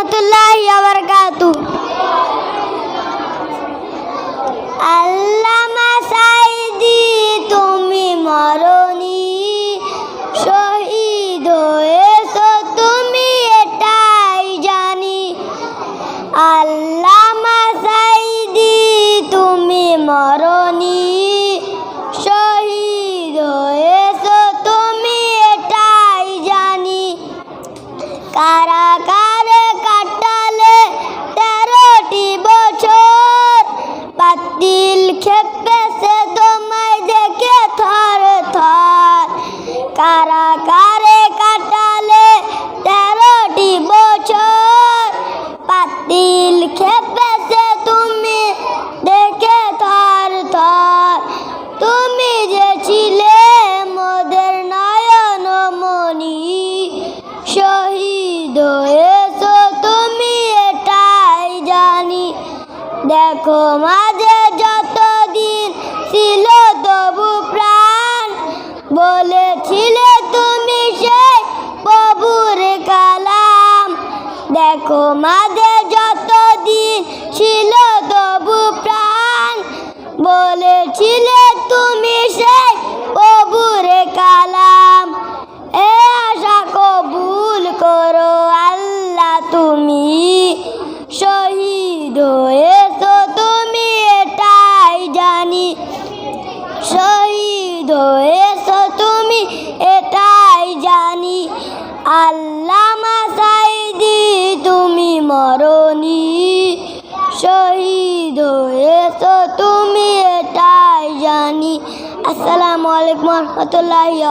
রহমতুল্লাহি তুমি মরণি। শহীদ তুমি, এটাই জানি। আল্লামা সাইদি, তুমি মরণি। শহীদ হয়েছো তুমি, এটাই জানি। কারাগারে কারাগারে কাটালে? তেরোটি বছর। পাতিল খেপেছে তুমি, দেখে থর থর তুমি যে ছিলে মোদের নয়ন মনি শহীদ হয়েছো তুমি, এটাই জানি। দেখো মাঝে দেখো মাঝে যতদিন ছিল তবু প্রাণ বলেছিলে তুমি সেই প্রভুর কালাম। এ আশা কবুল করো আল্লাহ তুমি। শহীদ হয়েছো তুমি, এটাই জানি। শহীদ হয়েছো তুমি শহীদ তুমি এটাই জানি। আসসালামু আলাইকুম রহমতুল্লাহ